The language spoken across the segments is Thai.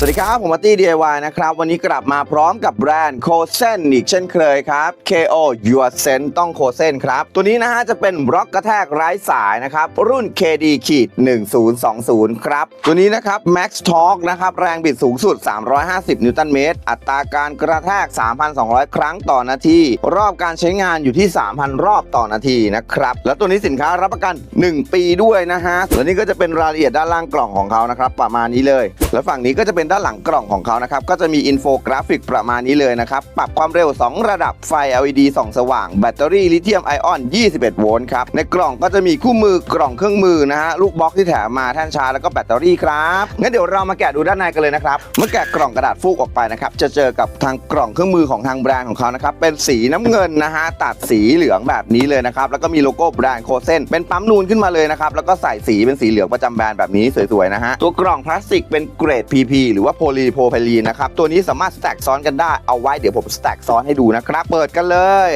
สวัสดีครับ ผมอาตี้ DIY นะครับ วันนี้กลับมาพร้อมกับแบรนด์โคเซนอีกเช่นเคยครับ KO Your Sen ต้องโคเซนครับ ตัวนี้นะฮะจะเป็นบล็อกกระแทกไร้สายนะครับ รุ่น KD ขีด1020 ครับ ตัวนี้นะครับ Max Torque นะครับ แรงบิดสูงสุด 350 นิวตันเมตร อัตราการกระแทก 3,200 ครั้งต่อนาที รอบการใช้งานอยู่ที่ 3,000 รอบต่อนาทีนะครับ แล้วตัวนี้สินค้ารับประกัน 1 ปีด้วยนะฮะแล้วนี่ก็จะเป็นรายละเอียดด้านล่างกล่องของเขานะครับประมาณนี้เลย แล้วฝั่งนี้ก็จะเป็นด้านหลังกล่องของเขานะครับ ก็จะมีอินโฟกราฟิกประมาณนี้เลยนะครับ ปรับความเร็ว 2 ระดับไฟ LED ส่องสว่าง แบตเตอรี่ลิเธียมไอออน 21 โวลต์ครับ ในกล่องก็จะมีคู่มือกล่องเครื่องมือนะฮะ ลูกบล็อกที่แถมมาแท่นชาร์จแล้วก็แบตเตอรี่ครับ งั้นเดี๋ยวเรามาแกะดูด้านในกันเลยนะครับ เมื่อแกะกล่องกระดาษฟูกออกไปนะครับ จะเจอกับทางกล่องเครื่องมือของทางแบรนด์ของเขานะครับ เป็นสีน้ำเงินนะฮะ ตัดสีเหลืองแบบนี้เลยนะครับ แล้วก็มีโลโก้แบรนด์โคเซนเป็นปั๊มนูนขึ้นมาเลยนะครับ แล้วก็ใส่สีเป็นสีเหลืองประจำแบรนด์แบบนี้สวยๆนะฮะ ตัวกล่องพลาสติกเป็นเกรด PP หรือว่าโพลีโพรไพลีนนะครับ ตัวนี้สามารถสแต็กซ้อนกันได้เอาไว้เดี๋ยวผมสแต็กซ้อนให้ดูนะครับ เปิดกันเลย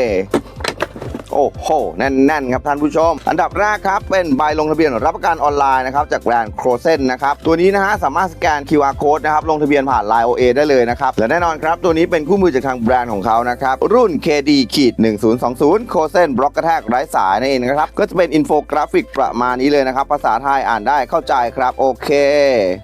โอ้โหแน่นๆครับท่านผู้ชม อันดับแรกครับ เป็นใบลงทะเบียนรับประกันออนไลน์นะครับจากแบรนด์โครเซนนะครับตัวนี้นะฮะสามารถสแกน QR code นะครับลงทะเบียนผ่าน Line OA ได้เลยนะครับและแน่นอนครับตัวนี้เป็นคู่มือจากทางแบรนด์ของเขานะครับรุ่น KD ขีด1020โคเซนบล็อกกระแทกไร้สายนั่นเองนะครับก็จะเป็นอินโฟกราฟิกประมาณนี้เลยนะครับภาษาไทยอ่านได้เข้าใจครับโอเค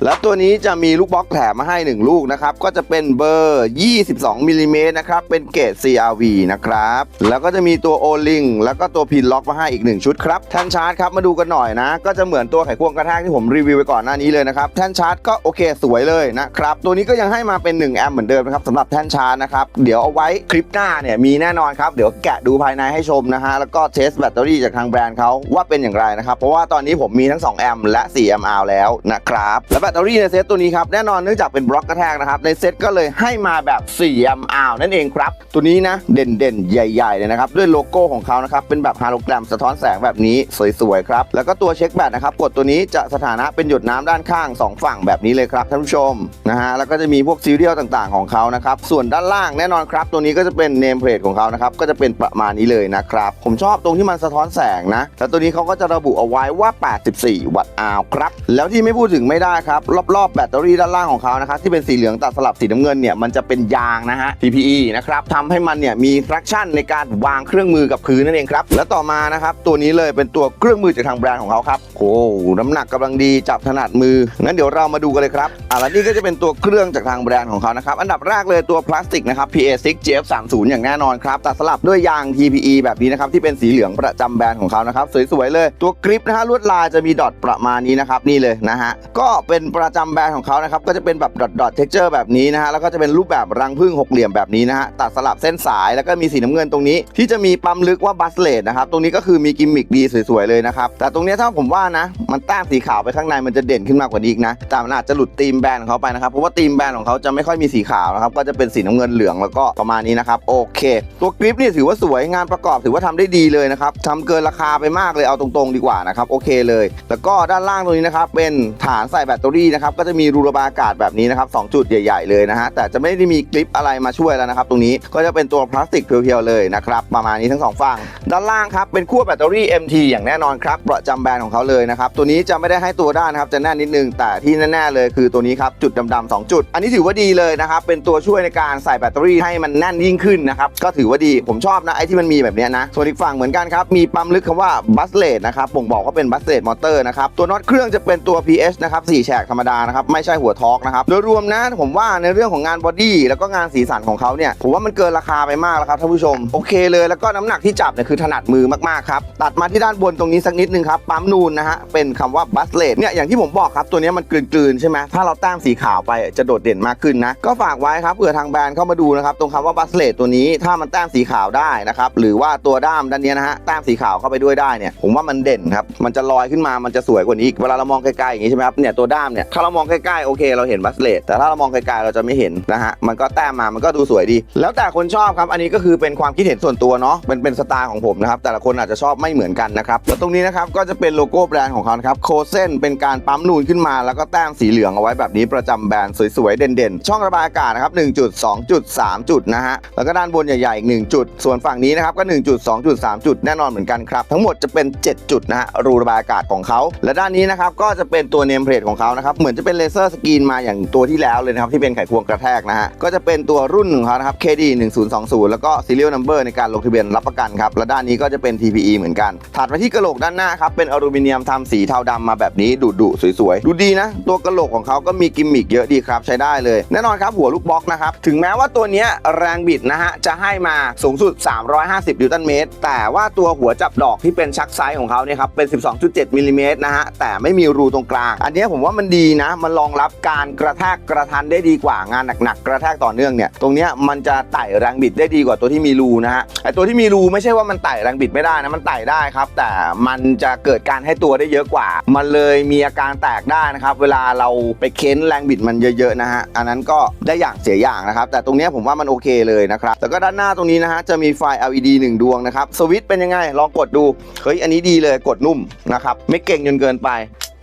แล้วตัวนี้จะมีลูกบล็อกแถมมาให้ 1 ลูกนะครับก็จะเป็นเบอร์ 22มิลลิเมตรนะครับเป็นเกรด CRV นะครับแล้วก็จะมีตัว O-Link แล้วก็ตัวพินล็อกมาให้อีก 1 ชุดครับแท่นชาร์จครับมาดูกันหน่อยนะ ก็จะเหมือนตัวไขควงกระแทกที่ผมรีวิวไปก่อนหน้านี้เลยนะครับแท่นชาร์จก็โอเคสวยเลยนะครับตัวนี้ก็ยังให้มาเป็น1แอมป์เหมือนเดิมนะครับสำหรับแท่นชาร์จนะครับเดี๋ยวเอาไว้คลิปหน้าเนี่ยมีแน่นอนครับเดี๋ยวแกะดูภายในให้ชมนะฮะแล้วก็เทสแบตเตอรี่จากทางแบรนด์เขาว่าเป็นอย่างไรนะครับเพราะว่าตอนนี้ผมมีทั้ง2แอมป์และ4แอมป์เอาแล้วนะครับและแบตเตอรี่ในเซตตัวนี้ครับแน่นอนเนื่องจากเป็นบล็อกกระแทกนะครับในเซตก็เลยให้มาแบบ4แอมป์เอานั่นเองครับตัวนี้นะเด่นๆใหญ่ๆเลยนะครับด้วยโลโก้ของเขานะครับเป็นแบบฮาโลแกรมสะท้อนแสงแบบนี้สวยๆครับแล้วก็ตัวเช็คแบตนะครับกดตัวนี้จะสถานะเป็นหยดน้ำด้านข้าง 2 ฝั่งแบบนี้เลยครับท่านผู้ชมนะฮะแล้วก็จะมีพวกซีเรียลต่างๆของเขานะครับส่วนด้านล่างแน่นอนครับ ตัวนี้ก็จะเป็นเนมเพลทของเขานะครับก็จะเป็นประมาณนี้เลยนะครับผมชอบตรงที่มันสะท้อนแสงนะแล้วตัวนี้เขาก็จะระบุเอาไว้ว่า 84 วัตต์อาวครับแล้วที่ไม่พูดถึงไม่ได้ครับรอบๆแบตเตอรี่ด้านล่างของเขานะครับที่เป็นสีเหลืองตัดสลับสีน้ำเงินเนี่ยมันจะเป็นยางนะฮะ PPE นะครับทำให้มันเนี่ยมี traction ในการวางเครื่องมือกับพื้นนั่นเองครับ แล้วต่อมานะครับตัวนี้เลยเป็นตัวเครื่องมือจากทางแบรนด์ของเขาครับโอ้โหน้ำหนักกำลังดีจับถนัดมืองั้นเดี๋ยวเรามาดูกันเลยครับอะแล้วนี่ก็จะเป็นตัวเครื่องจากทางแบรนด์ของเขานะครับอันดับแรกเลยตัวพลาสติกนะครับ PA6 GF30 อย่างแน่นอนครับตัดสลับด้วยยาง TPE แบบนี้นะครับที่เป็นสีเหลืองประจำแบรนด์ของเขานะครับสวยๆเลยตัวกริปนะฮะลวดลายจะมีดอทประมาณนี้นะครับนี่เลยนะฮะก็เป็นประจำแบรนด์ของเขานะครับก็จะเป็นแบบดอทดอทเท็กเจอร์แบบนี้นะฮะแล้วก็จะเป็นรูปแบบรังผึ้งหกเหลี่ยมแบบนี้นะฮะตัดสลับเส้นสายแล้วก็มีสีน้ำเงินตรงนี้ ที่จะมีปั๊มลึกว่าบัสเลดนะครับ ตรงนี้ก็คือมีกิมมิคดีสวยๆเลยนะครับ แต่ตรงนี้ถ้าผมว่านะ มันแต้มสีขาวไปข้างในมันจะเด่นขึ้นมากกว่านี้อีกนะ แต่มันอาจจะหลุดธีมแบรนด์ของเขาไปนะครับ เพราะว่าธีมแบรนด์ของเขาจะไม่ค่อยมีสีขาวนะครับ ก็จะเป็นสีน้ำเงินเหลืองแล้วก็ประมาณนี้นะครับ โอเค ตัวกริปนี่ถือว่าสวยงานประกอบถือว่าทำได้ดีเลยนะครับทำเกินราคาไปมากเลยเอาตรงๆ ดีกว่านะครับ โอเคเลย แล้วก็ด้านล่างตรงนี้นะครับ เป็นฐานใส่แบตเตอรี่นะครับ ก็จะมีรูระบายอากาศแบบนี้นะครับสองจุดใหญ่ๆเลยนะฮะ แต่จะไม่ได้มีคลิปอะไรมาช่วยแล้วนะครับ ตรงนี้ ก็จะเป็นตัวพลาสติกเพียวๆเลยนะครับ ประมาณนี้ทั้งสองฝั่งด้านล่างครับเป็นขั้วแบตเตอรี่ MT อย่างแน่นอนครับประจำแบรนด์ของเขาเลยนะครับตัวนี้จะไม่ได้ให้ตัวด้านนะครับจะแน่นนิดนึงแต่ที่แน่ๆเลยคือตัวนี้ครับจุดดำๆสองจุด อันนี้ถือว่าดีเลยนะครับเป็นตัวช่วยในการใส่แบตเตอรี่ให้มันแน่นยิ่งขึ้นนะครับก็ถือว่าดีผมชอบนะไอ้ที่มันมีแบบนี้นะส่วนอีกฝั่งเหมือนกันครับมีปั๊มลึกคำว่าบัสเลดนะครับบ่งบอกว่าเป็นบัสเลดมอเตอร์นะครับตัวน็อตเครื่องจะเป็นตัว PS นะครับ4แฉกธรรมดานะครับไม่ใช่หัวทอกนะครับโดยรวมนะผมว่าในเรื่องของงานบอดี้แล้วก็งานสีสันของเขาเนี่ยผมว่ามันเกินราคาไปมากแล้วครับท่านผู้ชมโอเคเลยแล้วก็น้ำหนักที่จับเนี่ยคือถนัดมือมากๆครับ ตัดมาที่ด้านบนตรงนี้สักนิดนึงครับปั๊มนูนนะฮะเป็นคำว่าบัสเลดเนี่ยอย่างที่ผมบอกครับตัวนี้มันกลืนๆใช่ไหมถ้าเราแต้มสีขาวไปจะโดดเด่นมากขึ้นนะก็ฝากไว้ครับเผื่อทางแบรนด์เข้ามาดูนะครับตรงคำว่าบัสเลดตัวนี้ถ้ามันแต้มสีขาวได้นะครับหรือว่าตัวด้ามด้านนี้นะฮะแต้มสีขาวเข้าไปด้วยได้เนี่ยผมว่ามันเด่นครับมันจะลอยขึ้นมามันจะสวยกว่านี้อีกเวลาเรามองไกลๆอย่างนี้ใช่ไหมครับเนี่ยตัวด้ามเนี่ยถ้าเรามองใกล้ๆโอเค เราเห็นบัสเลดแต่ถ้าเรามองไกลๆเราจะไม่เห็นนะฮะมันก็แต้มมามันก็ดูสวยดี แล้วแต่คนชอบครับอันนี้ก็คือเป็นความคิดเห็นส่วนตัวเนาะเป็นเป็นสไตตล์ของผมนะครับ แต่ละคนอาจจะชอบไม่เหมือนกันนะครับแล้วตรงนี้นะครับก็จะเป็นโลโก้แบรนด์ของเขาครับโคเซนเป็นการปั๊มนูนขึ้นมา แล้วก็แต้มสีเหลืองเอาไว้แบบนี้ประจำแบรนด์สวยๆ เด่นๆ ช่องระบายอากาศนะครับ1จุด2จุด3จุดนะฮะแล้วก็ด้านบนใหญ่ๆอีก1จุด ส่วนฝั่งนี้นะครับก็1จุด2จุด3จุดแน่นอนเหมือนกันครับทั้งหมดจะเป็น 7 จุดนะฮะรูระบายอากาศของเขาและด้านนี้นะครับก็จะเป็นตัวเนมเพลทของเขานะครับเหมือนจะเป็นเลเซอร์สกรีนมาอย่างตัวที่แล้วเลยนะครับที่เป็นไขควงกระแทกนะฮะก็จะเป็นตัวรุ่นของเขานะครับ KD 1020แล้วก็ serial number ในการลงทะเบียนรับประกันครับ และด้านนี้ก็จะเป็น TPE เหมือนกัน ถัดมาที่กระโหลกด้านหน้าครับ เป็นอลูมิเนียมทำสีเทาดำมาแบบนี้ดุดุๆสวยๆ ดูดีนะ ตัวกระโหลกของเขาก็มีกิมมิคเยอะดีครับ ใช้ได้เลย แน่นอนครับหัวลูกบล็อกนะครับ ถึงแม้ว่าตัวนี้แรงบิดนะฮะ จะให้มาสูงสุด 350นิวตันเมตร แต่ว่าตัวหัวจับดอกที่เป็นชักไซส์ของเขาเนี่ยครับ เป็น 12.7มิลลิเมตรนะฮะ แต่ไม่มีรูตรงกลาง อันนี้ผมว่ามันดีนะ มันรองรับการกระแทกกระทันได้ดีกว่างานหนักๆกระแทกต่อเนื่องเนี่ย ตรงนี้มันจะไต่แรงบิดได้ดีกว่าตัวที่มีรูนะฮะ ไอตัวที่มีรูไม่ใช่่ว่ามันไต่แรงบิดไม่ได้นะมันไต่ได้ครับ แต่มันจะเกิดการให้ตัวได้เยอะกว่า มันเลยมีอาการแตกได้นะครับ เวลาเราไปเค้นแรงบิดมันเยอะๆนะฮะอันนั้นก็ได้อย่างเสียอย่างนะครับ แต่ตรงนี้ผมว่ามันโอเคเลยนะครับแล้วก็ด้านหน้าตรงนี้นะฮะจะมีไฟ LED 1 ดวงนะครับสวิตช์เป็นยังไงลองกดดูเฮ้ยอันนี้ดีเลยกดนุ่มนะครับไม่เก่งจนเกินไป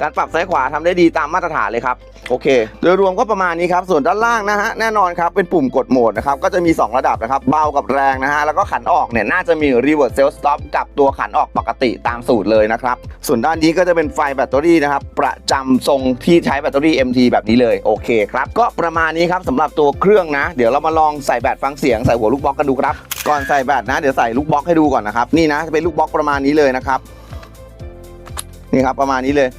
การปรับซ้ายขวาทำได้ดีตามมาตรฐานเลยครับโอเค โดยรวมก็ประมาณนี้ครับ ส่วนด้านล่างนะฮะแน่นอนครับเป็นปุ่มกดโหมดนะครับก็จะมี 2 ระดับนะครับเบากับแรงนะฮะแล้วก็ขันออกเนี่ยน่าจะมี reverse self stop กับตัวขันออกปกติตามสูตรเลยนะครับส่วนด้านนี้ก็จะเป็นไฟแบตเตอรี่นะครับประจำทรงที่ใช้แบตเตอรี่ MT แบบนี้เลยโอเคครับก็ประมาณนี้ครับสำหรับตัวเครื่องนะ เดี๋ยวเรามาลองใส่แบตฟังเสียงใส่หัวลูกบล็อกกันดูครับก่อนใส่แบตนะเดี๋ยวใส่ลูกบล็อกให้ดูก่อนนะครับนี่นะเป็นลูกบล็อกประมาณนี้เลยนะครับนี่ครับประมาณนี้เลย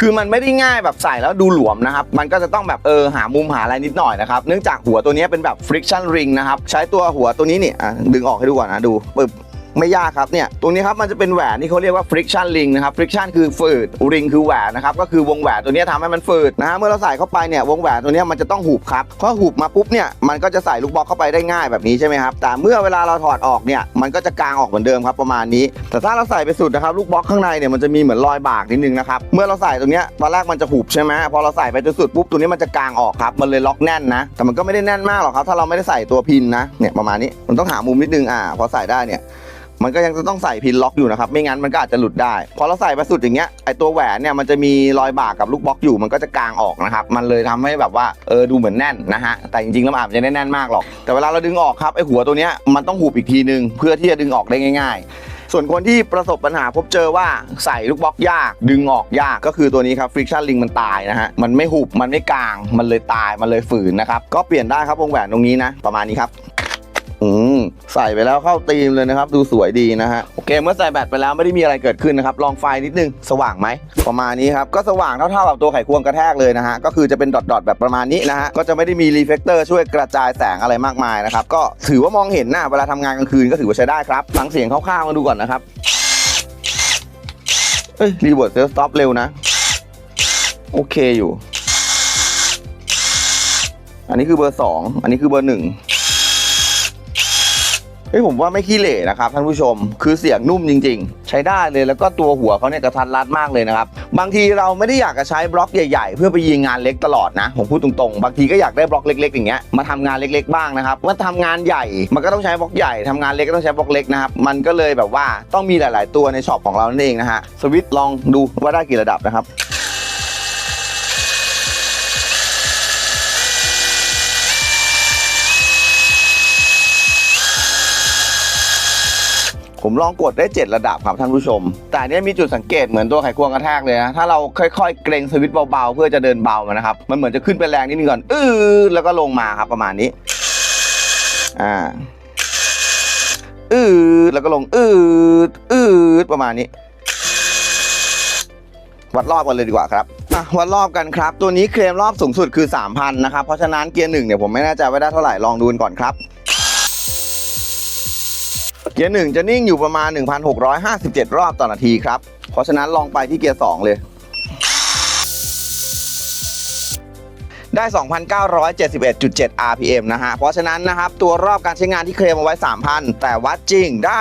คือมันไม่ได้ง่ายแบบใส่แล้วดูหลวมนะครับ มันก็จะต้องแบบเออหามุมหาอะไรนิดหน่อยนะครับ เนื่องจากหัวตัวนี้เป็นแบบ friction ring นะครับ ใช้ตัวหัวตัวนี้นี่อะดึงออกให้ดูก่อนนะดูปึ๊บ ไม่ยากครับเนี่ยตรงนี้ครับมันจะเป็นแหวนที่เขาเรียกว่า friction ring นะครับ friction คือฝืด ring คือแหวนนะครับก็คือวงแหวนตัวนี้ทำให้มันฝืดนะฮะเมื่อเราใส่เข้าไปเนี่ยวงแหวนตัวนี้มันจะต้องหูบครับพอหูบมาปุ๊บเนี่ยมันก็จะใส่ลูกบอลเข้าไปได้ง่ายแบบนี้ใช่ไหมครับแต่เมื่อเวลาเราถอดออกเนี่ยมันก็จะกางออกเหมือนเดิมครับประมาณนี้ แต่ถ้าเราใส่ไปสุดนะครับลูกบล็อกข้างในเนี่ยมันจะมีเหมือนรอยบากนิดนึงนะครับเมื่อเราใส่ตรงนี้ตอนแรกมันจะหุบใช่ไหมพอเราใส่ไปจนสุดปุ๊บตัวนี้มันจะกางออกครับมันเลยล็อกแน่นนะ แต่มันก็ไม่ได้แน่นมากหรอกครับถ้าเราไม่ได้ใส่ตัวพินนะเนี่ยประมาณนี้มันต้องหามุมนิดนึงอ่าพอใส่ได้เนี่ย มันก็ยังจะต้องใส่พินล็อกอยู่นะครับ ไม่งั้นมันก็อาจจะหลุดได้ พอเราใส่ไปสุดอย่างเงี้ย ไอตัวแหวนเนี่ยมันจะมีรอยบากกับลูกบล็อกอยู่ มันก็จะกางออกนะครับ มันเลยทำให้แบบว่า เออ ดูเหมือนแน่นนะฮะ แต่จริงๆแล้วอาจจะไม่แน่นมากหรอก แต่เวลาเราดึงออกครับ ไอหัวตัวเนี้ยมันต้องหูบอีกทีนึง เพื่อที่จะดึงออกได้ง่าย ๆส่วนคนที่ประสบปัญหาพบเจอว่าใส่ลูกบล็อกยาก ดึงออกยากก็คือตัวนี้ครับ friction ring มันตายนะฮะ มันไม่หุบ มันไม่กาง มันเลยตาย มันเลยฝืนนะครับ ก็เปลี่ยนได้ครับวงแหวนตรงนี้นะ ประมาณนี้ครับ อืม ใส่ไปแล้วเข้าธีมเลยนะครับ ดูสวยดีนะฮะโอเคเมื่อใส่แบตไปแล้วไม่ได้มีอะไรเกิดขึ้นนะครับลองไฟนิดนึงสว่างไหมประมาณนี้ครับก็สว่างเท่าๆกับตัวไขควงกระแทกเลยนะฮะก็คือจะเป็นดอทๆแบบประมาณนี้นะฮะก็จะไม่ได้มีรีเฟกเตอร์ช่วยกระจายแสงอะไรมากมายนะครับก็ถือว่ามองเห็นนะเวลาทำงานกลางคืนก็ถือว่าใช้ได้ครับฟังเสียงคร่าวๆมาดูก่อนนะครับเอ้ยรีเวิร์สเซลสต็อปเร็วนะ โอเคอยู่ อันนี้คือเบอร์สองอันนี้คือเบอร์หนึ่ง เฮ้ยผมว่าไม่ขี้เหร่นะครับท่านผู้ชม คือเสียงนุ่มจริง ๆ ใช้ได้เลยแล้วก็ตัวหัวเขาเนี่ยกระทัดรัดมากเลยนะครับ บางทีเราไม่ได้อยากจะใช้บล็อกใหญ่ ๆ เพื่อไปยิงงานเล็กตลอดนะ ผมพูดตรงๆ บางทีก็อยากได้บล็อกเล็ก ๆ อย่างเงี้ยมาทำงานเล็ก ๆ บ้างนะครับว่าทำงานใหญ่มันก็ต้องใช้บล็อกใหญ่ทำงานเล็กก็ต้องใช้บล็อกเล็กนะครับมันก็เลยแบบว่าต้องมีหลาย ๆ ตัวในช็อปของเรานั่นเองนะฮะสวิตช์ลองดูว่าได้กี่ระดับนะครับ ผมลองกดได้ 7 ระดับครับท่านผู้ชม แต่เนี้ยมีจุดสังเกตเหมือนตัวไขควงกระแทกเลยนะถ้าเราค่อยๆ เกรงสวิตช์เบาๆ เพื่อจะเดินเบามันนะครับ มันเหมือนจะขึ้นไปแรงนิดนึงก่อนอื้อแล้วก็ลงมาครับประมาณนี้อ่าอื้อแล้วก็ลงอื้ออื้อประมาณนี้ วัดรอบกันเลยดีกว่าครับวัดรอบกันครับ ตัวนี้เคลมรอบสูงสุดคือ 3,000 นะครับ เพราะฉะนั้นเกียร์หนึ่งเนี่ยผมไม่แน่ใจว่าได้เท่าไหร่ลองดูกันก่อนครับ เกียร์หนึ่งจะนิ่งอยู่ประมาณ 1,657 รอบต่อนาทีครับ เพราะฉะนั้นลองไปที่เกียร์2เลย ได้ 2,971.7 RPM นะฮะ เพราะฉะนั้นนะครับ ตัวรอบการใช้งานที่เคลมเอาไว้ 3,000 แต่วัดจริงได้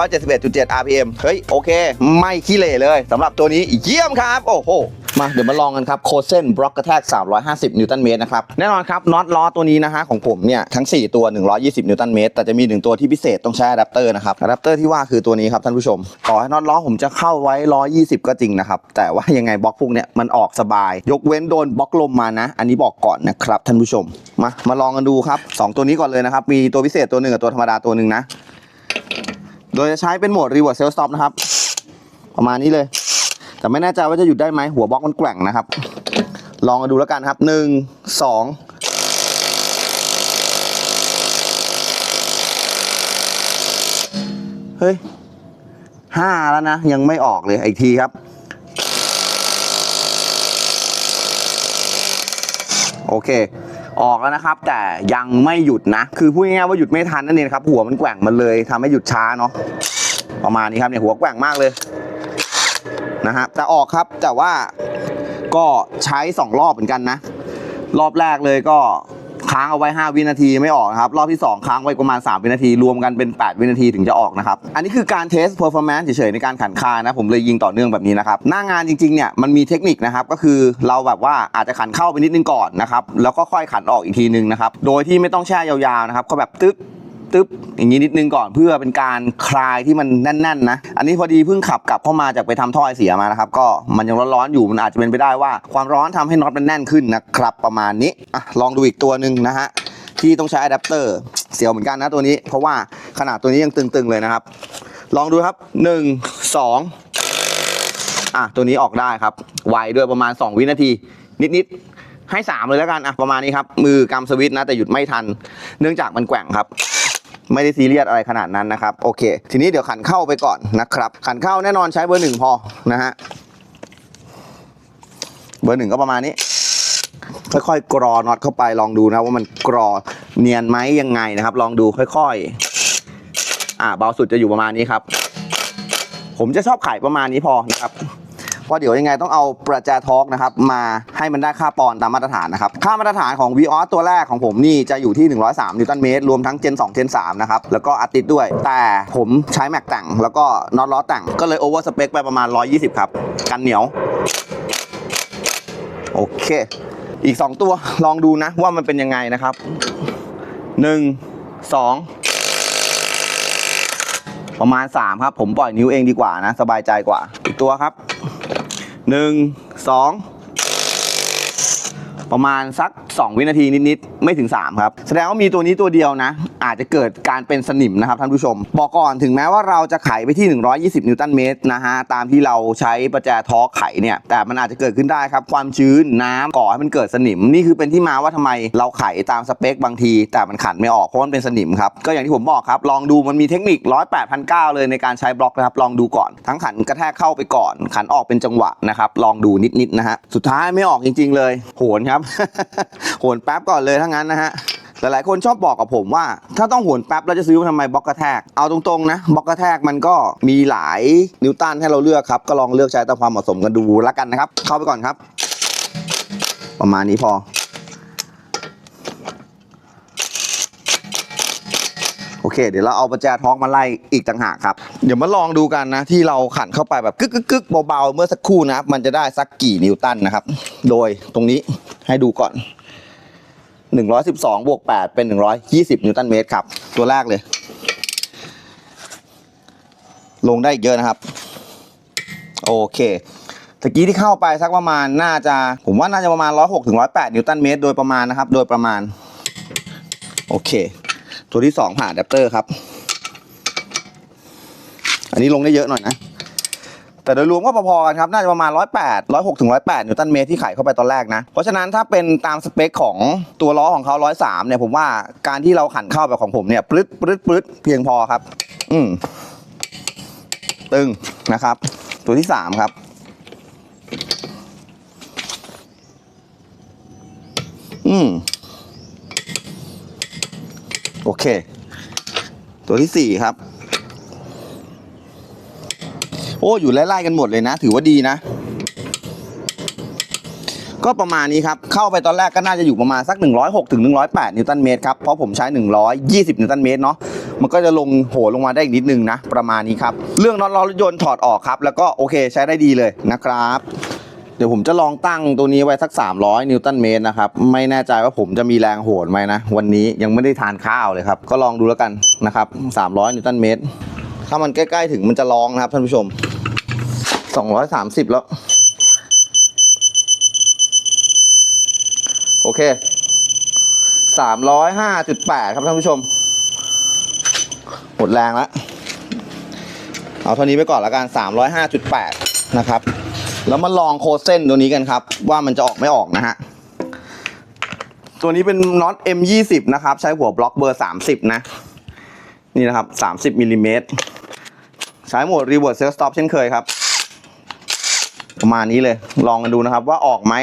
2,971.7 RPM เฮ้ย โอเค ไม่ขี้เหร่เลยสำหรับตัวนี้เยี่ยมครับ โอ้โห มาเดี๋ยวมาลองกันครับโคเซนบล็อกกระแทก 350 นิวตันเมตรนะครับแน่นอนครับน็อตล้อตัวนี้นะฮะของผมเนี่ยทั้ง 4 ตัว 120 นิวตันเมตรแต่จะมี 1 ตัวที่พิเศษต้องใช้อะแดปเตอร์นะครับอะแดปเตอร์ที่ว่าคือตัวนี้ครับท่านผู้ชม ต่อให้น็อตล้อผมจะเข้าไว้ 120 ก็จริงนะครับ แต่ว่ายังไงบล็อกพวกเนี้ยมันออกสบาย ยกเว้นโดนบล็อกลมมานะ อันนี้บอกก่อนนะครับท่านผู้ชมมามาลองกันดูครับสองตัวนี้ก่อนเลยนะครับมีตัวพิเศษตัวหนึ่งกับตัวธรรมดาตัวหนึ่งนะโดยจะใช้เป็นโหมด reverse self stop นะครับประมาณนี้เลย แต่ไม่แน่ใจว่าจะหยุดได้ไหมหัวบล็อกมันแกว่งนะครับ ลองกันดูแล้วกันครับหนึ่งสองเฮ้ยห้าแล้วนะ ยังไม่ออกเลยอีกทีครับ โอเค ออกแล้วนะครับ แต่ยังไม่หยุดนะ คือพูดง่ายๆว่าหยุดไม่ทันนั่นเองครับ หัวมันแกว่งมันเลยทำให้หยุดช้าเนาะประมาณนี้ครับเนี่ยหัวแกว่งมากเลย นะฮะแต่ออกครับแต่ว่าก็ใช้ 2 รอบเหมือนกันนะ รอบแรกเลยก็ค้างเอาไว้ 5 วินาทีไม่ออกนะครับ รอบที่ 2 ค้างไว้ประมาณ 3 วินาที รวมกันเป็น 8 วินาทีถึงจะออกนะครับ อันนี้คือการเทส performance เฉยๆ ในการขันคานะ ผมเลยยิงต่อเนื่องแบบนี้นะครับ หน้างานจริงๆเนี่ยมันมีเทคนิคนะครับ ก็คือเราแบบว่าอาจจะขันเข้าไปนิดนึงก่อนนะครับ แล้วก็ค่อยขันออกอีกทีนึงนะครับ โดยที่ไม่ต้องแช่ยาวๆนะครับก็แบบตึ๊ก ตึ๊บอย่างนี้นิดนึงก่อนเพื่อเป็นการคลายที่มันแน่นๆนะอันนี้พอดีเพิ่งขับกลับเข้ามาจากไปทำท่อไอเสียมานะครับก็มันยังร้อนๆอยู่มันอาจจะเป็นไปได้ว่า ความร้อนทำให้น็อตมันแน่นขึ้นนะครับประมาณนี้อะลองดูอีกตัวหนึ่งนะฮะที่ต้องใช้อะแดปเตอร์เสียวเหมือนกันนะตัวนี้ เพราะว่าขนาดตัวนี้ยังตึงๆเลยนะครับ ลองดูครับ 1 2อะตัวนี้ออกได้ครับ ไวด้วยประมาณ 2 วินาที นิดๆให้ 3 เลยแล้วกันอะประมาณนี้ครับ มือกำสวิตช์นะแต่หยุดไม่ทัน เนื่องจากมันแกว่งครับ ไม่ได้ซีเรียสอะไรขนาดนั้นนะครับโอเค ทีนี้เดี๋ยวขันเข้าไปก่อนนะครับ ขันเข้าแน่นอนใช้เบอร์หนึ่งพอนะฮะเบอร์หนึ่งก็ประมาณนี้ค่อยๆกรอน็อตเข้าไปลองดูนะว่ามันกรอเนียนไหมยังไงนะครับ ลองดูค่อยๆ อ่าเบาสุดจะอยู่ประมาณนี้ครับ ผมจะชอบไข่ประมาณนี้พอนะครับ ราะเดี๋ยวยังไงต้องเอาประแจทอกนะครับมาให้มันได้ค่าปอนตามมาตรฐานนะครับ ค่ามาตรฐานของ v ีออสตัวแรกของผมนี่จะอยู่ที่ 103 นิวตันเมตร รวมทั้งเจน2เจน3นะครับ แล้วก็อัดติดด้วย แต่ผมใช้แม็กแต่ง แล้วก็น็อตล้อแต่ง ก็เลยโอเวอร์สเปคไปประมาณ 120 ครับ กันเหนียว โอเค อีก 2 ตัวลองดูนะว่ามันเป็นยังไงนะครับ 1 2 ประมาณ 3 ครับ ผมปล่อยนิ้วเองดีกว่านะ สบายใจกว่า อีกตัวครับ 1 2 ประมาณสัก 2 วินาทีนิดๆ ไม่ถึง 3 ครับ แสดงว่ามีตัวนี้ตัวเดียวนะ อาจจะเกิดการเป็นสนิมนะครับท่านผู้ชม บอกก่อนถึงแม้ว่าเราจะไขไปที่ 120 นิวตันเมตรนะฮะตามที่เราใช้ประแจทอไขเนี่ยแต่มันอาจจะเกิดขึ้นได้ครับความชื้นน้ำก่อให้มันเกิดสนิม นี่คือเป็นที่มาว่าทำไมเราไขตามสเปคบางที แต่มันขันไม่ออกเพราะมันเป็นสนิมครับก็อย่างที่ผมบอกครับลองดูมันมีเทคนิค108 1 9เลยในการใช้บล็อกนะครับลองดูก่อน ทั้งขันกระแทกเข้าไปก่อน ขันออกเป็นจังหวะนะครับลองดูนิดๆนะฮะสุดท้ายไม่ออกจริง ๆ เลย โหนครับโหนแป๊บก่อนเลยทั้งนั้นนะฮะหลายๆคนชอบบอกกับผมว่า ถ้าต้องโหนแป๊บแล้วจะซื้อมาทำไมบล็อกกระแทก เอาตรงๆนะบล็อกกระแทกมันก็มีหลายนิวตันให้เราเลือกครับ ก็ลองเลือกใช้ตามความเหมาะสมกันดูล้วกันนะครับ เข้าไปก่อนครับ ประมาณนี้พอ โอเค เดี๋ยวเราเอาประแจท้องมาไล่อีกต่างหากครับ เดี๋ยวมาลองดูกันนะ ที่เราขันเข้าไปแบบกึกกึกกึกเบาๆเมื่อสักครู่นะครับมันจะได้สักกี่นิวตันนะครับ โดยตรงนี้ให้ดูก่อน 112บวก8เป็น 120 นิวตันเมตรครับ ตัวแรกเลย ลงได้อีกเยอะนะครับ โอเคตะกี้ที่เข้าไปสักประมาณน่าจะผมว่าน่าจะประมาณ 106ถึง108 นิวตันเมตร โดยประมาณนะครับ โดยประมาณ โอเค ตัวที่ 2 ผ่านอะแดปเตอร์ครับ อันนี้ลงได้เยอะหน่อยนะ แต่โดยรวมก็พอๆกันครับ น่าจะประมาณ 108 106ถึง108 นิวตันเมตรที่ไขเข้าไปตอนแรกนะ เพราะฉะนั้นถ้าเป็นตามสเปคของตัวล้อของเขา 103 เนี่ยผมว่าการที่เราขันเข้าแบบของผมเนี่ยปลึดปลึดปลึดเพียงพอครับ อืมตึงนะครับ ตัวที่ 3 ครับอืมโอเค ตัวที่ 4 ครับ โอ้อยู่ไล่ๆกันหมดเลยนะ ถือว่าดีนะ ก็ประมาณนี้ครับ เข้าไปตอนแรกก็น่าจะอยู่ประมาณสัก 106ถึง108 นิวตันเมตรครับ เพราะผมใช้ 120 นิวตันเมตรเนาะมันก็จะลงโหลงมาได้อีกนิดนึงนะ ประมาณนี้ครับ เรื่องน็อตล้อรถยนต์ถอดออกครับ แล้วก็โอเคใช้ได้ดีเลยนะครับเดี๋ยวผมจะลองตั้งตัวนี้ไว้สัก 300 นิวตันเมตรนะครับ ไม่แน่ใจว่าผมจะมีแรงโหนไหมนะ วันนี้ยังไม่ได้ทานข้าวเลยครับ ก็ลองดูแล้วกันนะครับ 300 นิวตันเมตร ถ้ามันใกล้ ๆ ถึงมันจะลองนะครับท่านผู้ชม 230แล้ว โอเค305.8ครับท่านผู้ชม หมดแรงแล้ว เอาเท่านี้ไปก่อนละกัน305.8นะครับ แล้วมาลองโคเส้นตัวนี้กันครับ ว่ามันจะออกไม่ออกนะฮะตัวนี้เป็นน็อต M20 นะครับ ใช้หัวบล็อกเบอร์ 30 นะ นี่นะครับ 30มิลลิเมตรใช้โหมด reverse self stop เช่นเคยครับ มาณนี้เลย ลองกันดูนะครับว่าออกไหม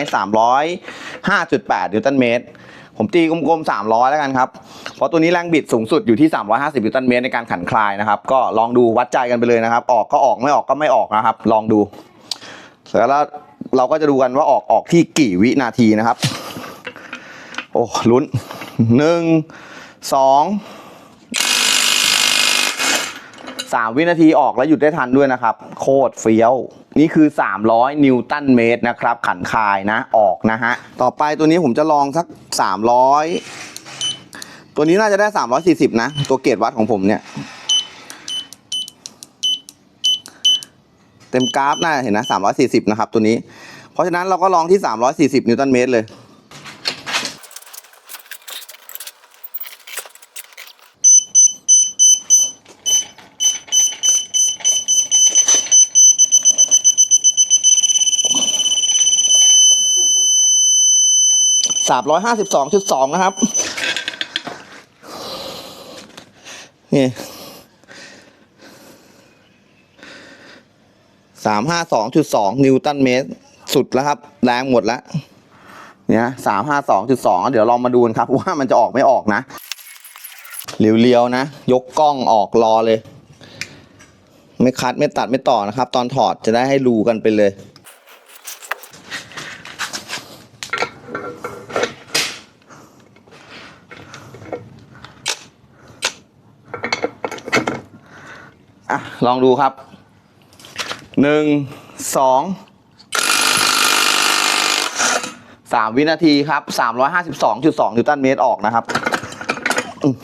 305.8 นิวตันเมตร ผมตีกลมๆ 300 แล้วกันครับ เพราะตัวนี้แรงบิดสูงสุดอยู่ที่ 350 นิวตันเมตรในการขันคลายนะครับ ก็ลองดูวัดใจกันไปเลยนะครับ ออกก็ออกไม่ออกก็ไม่ออกนะครับ ลองดูเสร็จแล้วเราก็จะดูกันว่าออกออกที่กี่วินาทีนะครับ โอ้ลุ้นหนึ่งสองสามวินาทีออกแล้วหยุดได้ทันด้วยนะครับ โคตรเฟี้ยว นี่คือ 300 นิวตันเมตรนะครับ ขันคายนะออกนะฮะ ต่อไปตัวนี้ผมจะลองสัก 300 ตัวนี้น่าจะได้ 340 นะ ตัวเกจวัดของผมเนี่ย เต็มกราฟน่าเห็นนะ 340 นะครับตัวนี้ เพราะฉะนั้นเราก็ลองที่ 340 นิวตันเมตรเลย สามร้อยห้าสิบสองจุดสองนะครับ นี่สามห้าสองจุดสองนิวตันเมตร สุดแล้วครับ แรงหมดแล้วเนี่ยสามห้าสองจุดสองเดี๋ยวลองมาดูนครับ ว่ามันจะออกไม่ออกนะเรียวๆนะ ยกกล้องออกรอเลย ไม่คัดไม่ตัดไม่ต่อนะครับ ตอนถอดจะได้ให้รูกันไปเลย ลองดูครับหนึ่งสองสามวินาทีครับสามร้อยห้าสิบสองจุดสองนิวตันเมตรออกนะครับ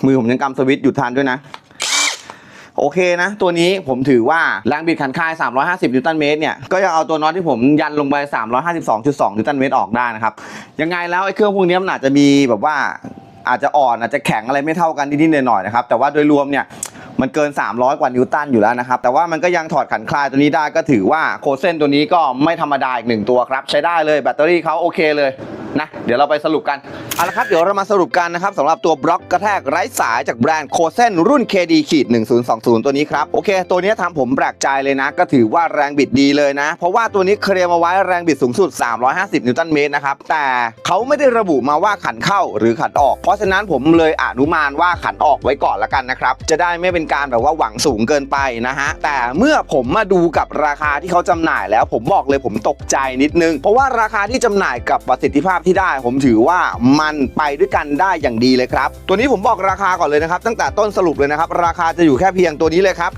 มือผมยังกำสวิตช์หยุดทันด้วยนะโอเคนะ ตัวนี้ผมถือว่าแรงบิดขันคาย 350 นิวตันเมตรเนี่ย ก็ยังเอาตัวน็อตที่ผมยันลงไป 352.2 นิวตันเมตรออกได้นะครับ ยังไงแล้วไอ้เครื่องพวกนี้มันอาจจะมีแบบว่าอาจจะอ่อนอาจจะแข็งอะไรไม่เท่ากันนิดๆหน่อยๆนะครับ แต่ว่าโดยรวมเนี่ย มันเกิน 300 กว่านิวตันอยู่แล้วนะครับ แต่ว่ามันก็ยังถอดขันคลายตัวนี้ได้ก็ถือว่าโคเซนตัวนี้ก็ไม่ธรรมดาอีกหนึ่งตัวครับ ใช้ได้เลยแบตเตอรี่เขาโอเคเลย นะเดี๋ยวเราไปสรุปกันเอาละครับเดี๋ยวเรามาสรุปกันนะครับสำหรับตัวบล็อกกระแทกไร้สายจากแบรนด์โคเซนรุ่น KD ขีด1020 ตัวนี้ครับโอเค ตัวนี้ทำผมแปลกใจเลยนะ ก็ถือว่าแรงบิดดีเลยนะ เพราะว่าตัวนี้เคลมเอาไว้แรงบิดสูงสุด 350 นิวตันเมตรนะครับแต่เขาไม่ได้ระบุมาว่าขันเข้าหรือขันออก เพราะฉะนั้นผมเลยอนุมานว่าขันออกไว้ก่อนละกันนะครับจะได้ไม่เป็นการแบบว่าหวังสูงเกินไปนะฮะแต่เมื่อผมมาดูกับราคาที่เขาจำหน่ายแล้วผมบอกเลยผมตกใจนิดนึง เพราะว่าราคาที่จำหน่ายกับประสิทธิภาพที่ได้ผมถือว่ามันไปด้วยกันได้อย่างดีเลยครับ ตัวนี้ผมบอกราคาก่อนเลยนะครับ ตั้งแต่ต้นสรุปเลยนะครับ ราคาจะอยู่แค่เพียงตัวนี้เลยครับ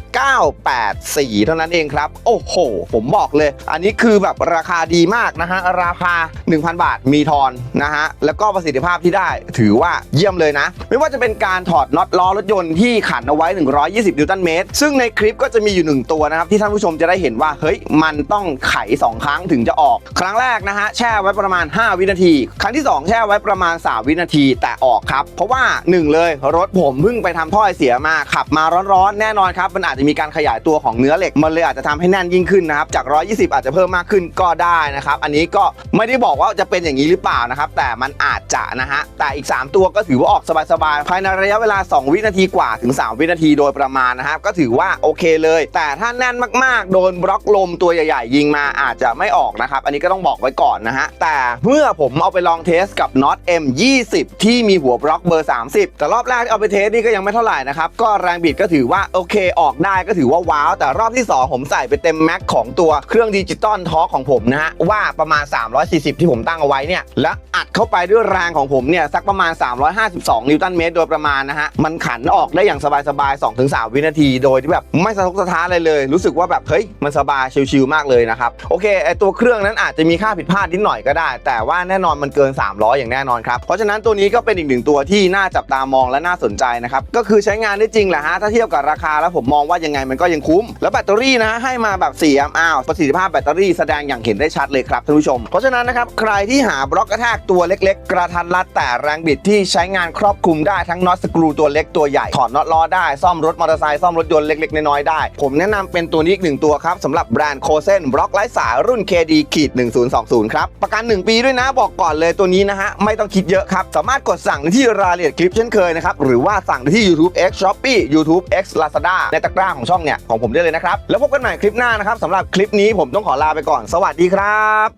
984 เท่านั้นเองครับ โอ้โห ผมบอกเลย อันนี้คือแบบราคาดีมากนะฮะ ราคา 1,000 บาทมีทอนนะฮะ แล้วก็ประสิทธิภาพที่ได้ถือว่าเยี่ยมเลยนะ ไม่ว่าจะเป็นการถอดน็อตล้อรถยนต์ที่ขันเอาไว้ 120 นิวตันเมตร ซึ่งในคลิปก็จะมีอยู่หนึ่งตัวนะครับ ที่ท่านผู้ชมจะได้เห็นว่า เฮ้ย มันต้องไข 2 ครั้งถึงจะออก ครั้งแรกนะฮะ แช่ไว้ประมาณ 5 วินาทีครั้งที่ 2 แช่ไว้ประมาณ 3 วินาทีแต่ออกครับ เพราะว่า 1 เลยรถผมเพิ่งไปทำท่อไอเสียมาขับมาร้อนๆ แน่นอนครับมันอาจจะมีการขยายตัวของเนื้อเหล็ก มันเลยอาจจะทำให้แน่นยิ่งขึ้นนะครับจาก 120 อาจจะเพิ่มมากขึ้นก็ได้นะครับอันนี้ก็ไม่ได้บอกว่าจะเป็นอย่างนี้หรือเปล่านะครับแต่มันอาจจะนะฮะแต่อีก 3 ตัวก็ถือว่าออกสบายๆภายในระยะเวลา 2 วินาทีกว่าถึง 3 วินาทีโดยประมาณนะครับก็ถือว่าโอเคเลย แต่ถ้าแน่นมากๆ โดนบล็อกลมตัวใหญ่ ๆ ยิงมาอาจจะไม่ออกนะครับอันนี้ก็ต้องบอกไว้ก่อนนะฮะแต่เมื่อผมเอาไปลองเทสกับน็อต M20 ที่มีหัวบล็อกเบอร์ 30 แต่รอบแรกที่เอาไปเทสนี่ก็ยังไม่เท่าไหร่นะครับ ก็แรงบิดก็ถือว่าโอเคออกได้ก็ถือว่าว้าว แต่รอบที่ 2 ผมใส่ไปเต็มแม็กของตัวเครื่องดิจิตอลทอของผมนะฮะ ว่าประมาณ 340 ที่ผมตั้งเอาไว้เนี่ย และอัดเข้าไปด้วยแรงของผมเนี่ย สักประมาณ 352 นิวตันเมตรโดยประมาณนะฮะ มันขันออกได้อย่างสบายๆ2-3 วินาที โดยที่แบบไม่สะทกสะท้านเลยเลย รู้สึกว่าแบบเฮ้ยมันสบายชิลๆมากเลยนะครับโอเคไอตัวเครื่องนั้นอาจจะมีค่าผิดพลาดนิดหน่อยก็ได้ แต่ว่าแน่นอนมันเกิน 300 อย่างแน่นอนครับ เพราะฉะนั้นตัวนี้ก็เป็นอีกหนึ่งตัวที่น่าจับตามองและน่าสนใจนะครับ ก็คือใช้งานได้จริงแหละฮะ ถ้าเทียบกับราคาแล้วผมมองว่ายังไงมันก็ยังคุ้ม แล้วแบตเตอรี่นะให้มาแบบ4แอมป์อ้าวประสิทธิภาพแบตเตอรี่แสดงอย่างเห็นได้ชัดเลยครับท่านผู้ชม เพราะฉะนั้นนะครับใครที่หาบล็อกกระแทกตัวเล็ก ๆ กระทัดรัดแต่แรงบิดที่ใช้งานครอบคลุมได้ทั้งน็อตสกรูตัวเล็กตัวใหญ่ถอดน็อตล้อได้ซ่อมรถมอเตอร์ไซค์ซ่อมรถยนต์เล็กๆน้อยๆได้ ผมแนะนำเป็นตัวนี้อีกหนึ่งตัวครับสำหรับแบรนด์โคเซนบล็อกไร้สายรุ่น KD ขีด1020ครับประกัน 1 ปีด้วยนะบอกก่อนเลยตัวนี้นะฮะ ไม่ต้องคิดเยอะครับ สามารถกดสั่งที่รายละเอียดคลิปเช่นเคยนะครับ หรือว่าสั่งที่ YouTube X Shopee YouTube X Lazada ในตะกร้าของช่องเนี่ย ของผมได้เลยนะครับ แล้วพบกันใหม่คลิปหน้านะครับสำหรับคลิปนี้ผมต้องขอลาไปก่อน สวัสดีครับ